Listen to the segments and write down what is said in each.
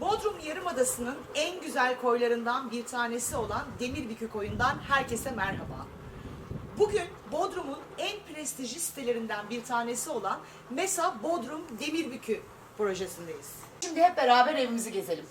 Bodrum Yarımadası'nın en güzel koylarından bir tanesi olan Demirbükü Koyu'ndan herkese merhaba. Bugün Bodrum'un en prestijli sitelerinden bir tanesi olan MESA Bodrum Demirbükü projesindeyiz. Şimdi hep beraber evimizi gezelim.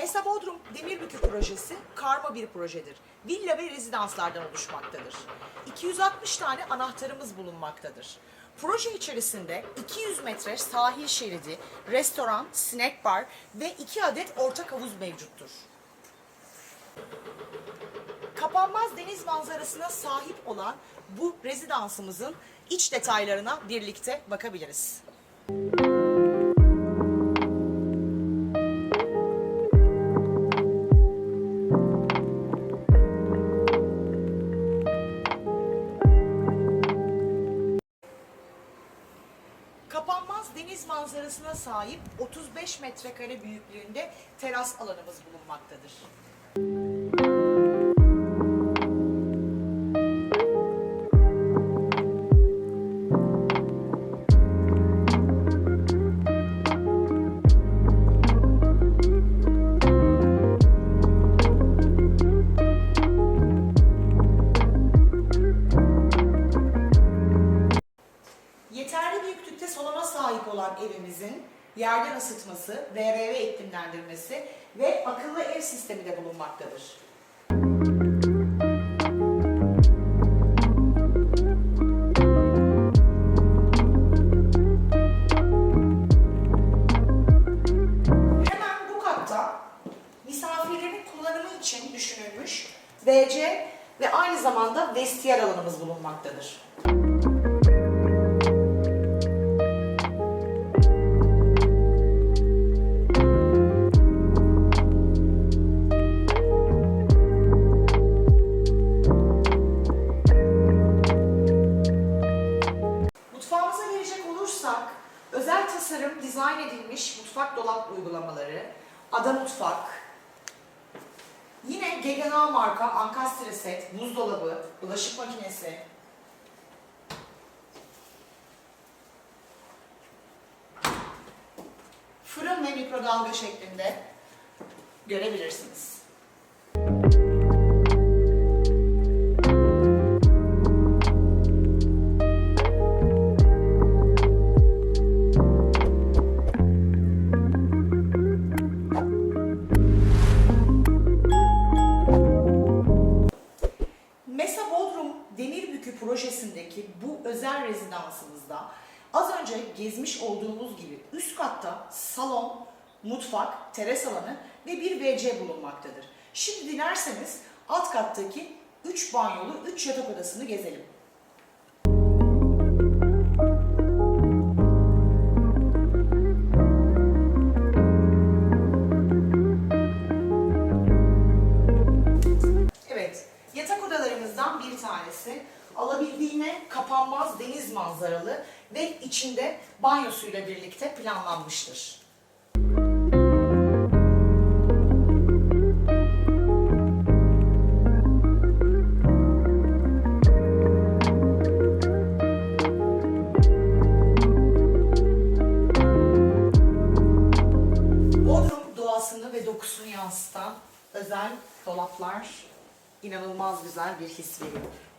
MESA Bodrum Demirbükü projesi karma bir projedir. Villa ve rezidanslardan oluşmaktadır. 260 tane anahtarımız bulunmaktadır. Proje içerisinde 200 metre sahil şeridi, restoran, snack bar ve 2 adet ortak havuz mevcuttur. Kapanmaz deniz manzarasına sahip olan bu rezidansımızın iç detaylarına birlikte bakabiliriz. Deniz manzarasına sahip 35 metrekare büyüklüğünde teras alanımız bulunmaktadır. Olan evimizin yerden ısıtması, VRV iklimlendirmesi ve akıllı ev sistemi de bulunmaktadır. Hemen bu katta misafirlerin kullanımı için düşünülmüş WC ve aynı zamanda vestiyer alanımız bulunmaktadır. Mutfak dolap uygulamaları, ada mutfak, yine Gegena marka ankastre set, buzdolabı, bulaşık makinesi, fırın ve mikrodalga şeklinde görebilirsiniz. Projesindeki bu özel rezidansımızda az önce gezmiş olduğumuz gibi üst katta salon, mutfak, teras alanı ve bir WC bulunmaktadır. Şimdi dilerseniz alt kattaki 3 banyolu 3 yatak odasını gezelim. Evet, yatak odalarımızdan bir tanesi alabildiğine kapanmaz deniz manzaralı ve içinde banyosuyla birlikte planlanmıştır. Bodrum doğasını ve dokusunu yansıtan özel dolaplar inanılmaz güzel bir his veriyor.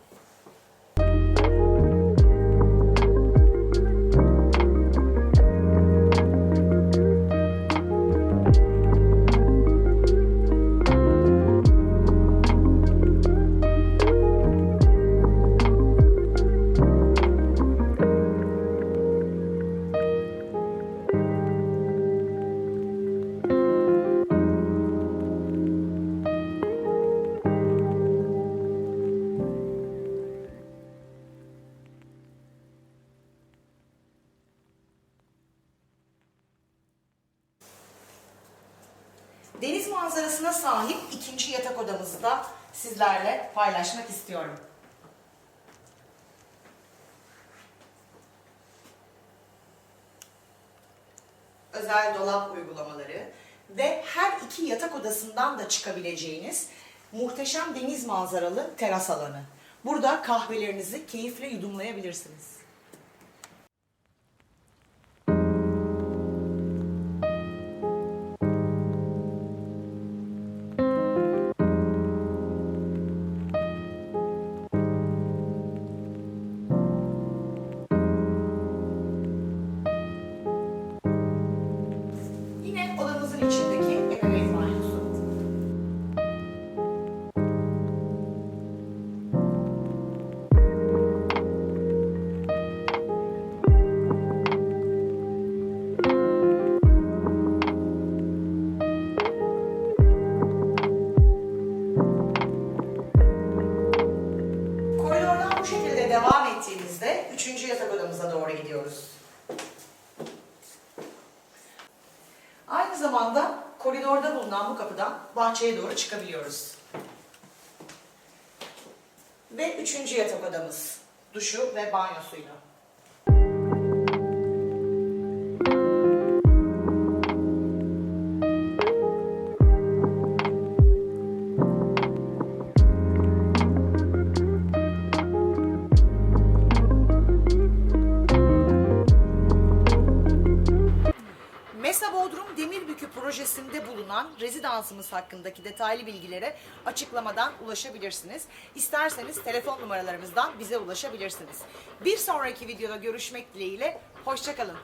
Deniz manzarasına sahip ikinci yatak odamızı da sizlerle paylaşmak istiyorum. Özel dolap uygulamaları ve her iki yatak odasından da çıkabileceğiniz muhteşem deniz manzaralı teras alanı. Burada kahvelerinizi keyifle yudumlayabilirsiniz. Devam ettiğimizde üçüncü yatak odamıza doğru gidiyoruz. Aynı zamanda koridorda bulunan bu kapıdan bahçeye doğru çıkabiliyoruz. Ve üçüncü yatak odamız. Duşu ve banyosuyla. Projesinde bulunan rezidansımız hakkındaki detaylı bilgilere açıklamadan ulaşabilirsiniz. İsterseniz telefon numaralarımızdan bize ulaşabilirsiniz. Bir sonraki videoda görüşmek dileğiyle, hoşçakalın.